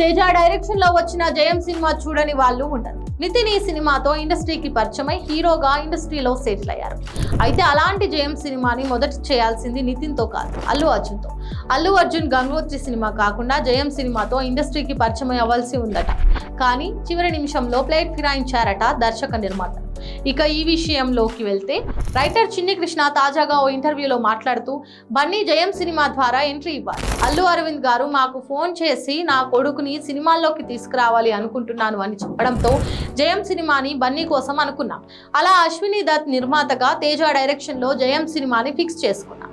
తేజ డైరెక్షన్లో వచ్చిన జయం సినిమా చూడని వాళ్ళు ఉండరు. నితిన్ ఈ సినిమాతో ఇండస్ట్రీకి పరిచయమై హీరోగా ఇండస్ట్రీలో సెటిల్ అయ్యారు అయితే అలాంటి జయం సినిమాని మొదట చేయాల్సింది నితిన్తో కాదు అల్లు అర్జున్తో. అల్లు అర్జున్ గంగోత్రి సినిమా కాకుండా జయం సినిమాతో ఇండస్ట్రీకి పరిచయం అవ్వాల్సి ఉందట. కానీ చివరి నిమిషంలో ప్లేట్ ఫిరాయించారట దర్శక నిర్మాత. ఇక ఈ విషయంలోకి వెళ్తే రైటర్ చిన్ని కృష్ణ తాజాగా ఓ ఇంటర్వ్యూలో మాట్లాడుతూ బన్నీ జయం సినిమా ద్వారా ఎంట్రీ ఇవ్వాలి. అల్లు అరవింద్ గారు మాకు ఫోన్ చేసి నా కొడుకుని సినిమాల్లోకి తీసుకురావాలి అనుకుంటున్నాను అని చెప్పడంతో జయం సినిమాని బన్నీ కోసం అనుకున్నాం. అలా అశ్విని దత్ నిర్మాతగా తేజ డైరెక్షన్లో జయం సినిమాని ఫిక్స్ చేసుకున్నాం.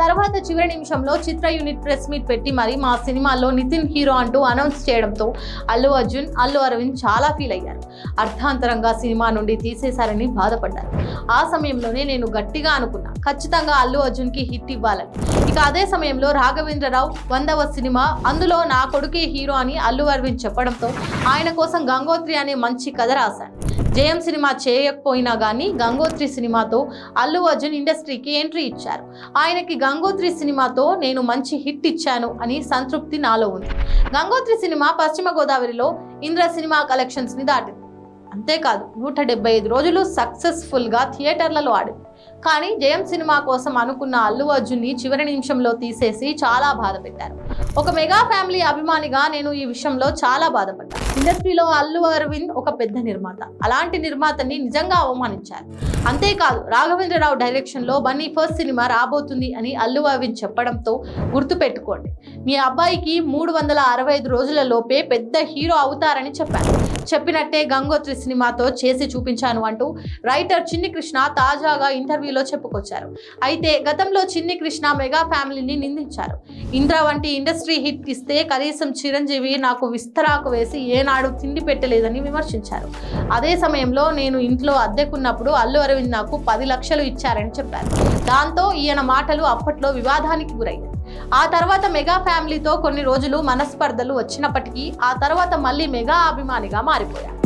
తర్వాత చివరి నిమిషంలో చిత్ర యూనిట్ ప్రెస్ మీట్ పెట్టి మరి మా సినిమాలో నితిన్ హీరో అంటూ అనౌన్స్ చేయడంతో అల్లు అర్జున్ అల్లు అరవింద్ చాలా ఫీల్ అయ్యారు. అర్థాంతరంగా సినిమా నుండి తీసేశారని బాధపడ్డారు. ఆ సమయంలోనే నేను గట్టిగా అనుకున్నా ఖచ్చితంగా అల్లు అర్జున్కి హిట్ ఇవ్వాలని. ఇక అదే సమయంలో రాఘవేంద్రరావు వందవ సినిమా అందులో నా కొడుకే హీరో అని అల్లు అరవింద్ చెప్పడంతో ఆయన కోసం గంగోత్రి అనే మంచి కథ రాశాను జయం సినిమా చేయకపోయినా కానీ గంగోత్రి సినిమాతో అల్లు అర్జున్ ఇండస్ట్రీకి ఎంట్రీ ఇచ్చారు. ఆయనకి గంగోత్రి సినిమాతో నేను మంచి హిట్ ఇచ్చాను అని సంతృప్తి నాలో ఉంది. గంగోత్రి సినిమా పశ్చిమ గోదావరిలో ఇంద్ర సినిమా కలెక్షన్స్ని దాటింది. అంతేకాదు నూట డెబ్బై ఐదు రోజులు సక్సెస్ఫుల్గా థియేటర్లలో ఆడింది. కానీ జయం సినిమా కోసం అనుకున్న అల్లు అర్జున్ని చివరి నిమిషంలో తీసేసి చాలా బాధ పెట్టారు. ఒక మెగా ఫ్యామిలీ అభిమానిగా నేను ఈ విషయంలో చాలా బాధపడ్డాను ఇండస్ట్రీలో అల్లు అరవింద్ ఒక పెద్ద నిర్మాత. అలాంటి నిర్మాతని నిజంగా అవమానించారు. అంతేకాదు రాఘవేంద్రరావు డైరెక్షన్లో బన్నీ ఫస్ట్ సినిమా రాబోతుంది అని అల్లు అరవింద్ చెప్పడంతో గుర్తుపెట్టుకోండి. మీ అబ్బాయికి మూడు వందల అరవై ఐదు రోజుల లోపే పెద్ద హీరో అవుతారని చెప్పారు. చెప్పినట్టే గంగోత్రి సినిమాతో చేసి చూపించాను అంటూ రైటర్ చిన్ని కృష్ణ తాజాగా ఇంటర్వ్యూలో చెప్పుకొచ్చారు. అయితే గతంలో చిన్ని కృష్ణ మెగా ఫ్యామిలీని నిందించారు. ఇంద్ర వంటి ఇండస్ట్రీ హిట్ ఇస్తే కనీసం చిరంజీవి నాకు విస్తరాకు వేసి ఏనాడు తిండి పెట్టలేదని విమర్శించారు. అదే సమయంలో నేను ఇంట్లో అద్దెకున్నప్పుడు అల్లు అరవింద్ నాకు పది లక్షలు ఇచ్చారని చెప్పారు. దాంతో ఈయన మాటలు అప్పట్లో వివాదానికి గురయ్యాయి ఆ తర్వాత మెగా ఫ్యామిలీతో కొన్ని రోజులు మనస్పర్ధలు వచ్చినప్పటికీ ఆ తర్వాత మళ్ళీ మెగా అభిమానిగా మారిపోయారు.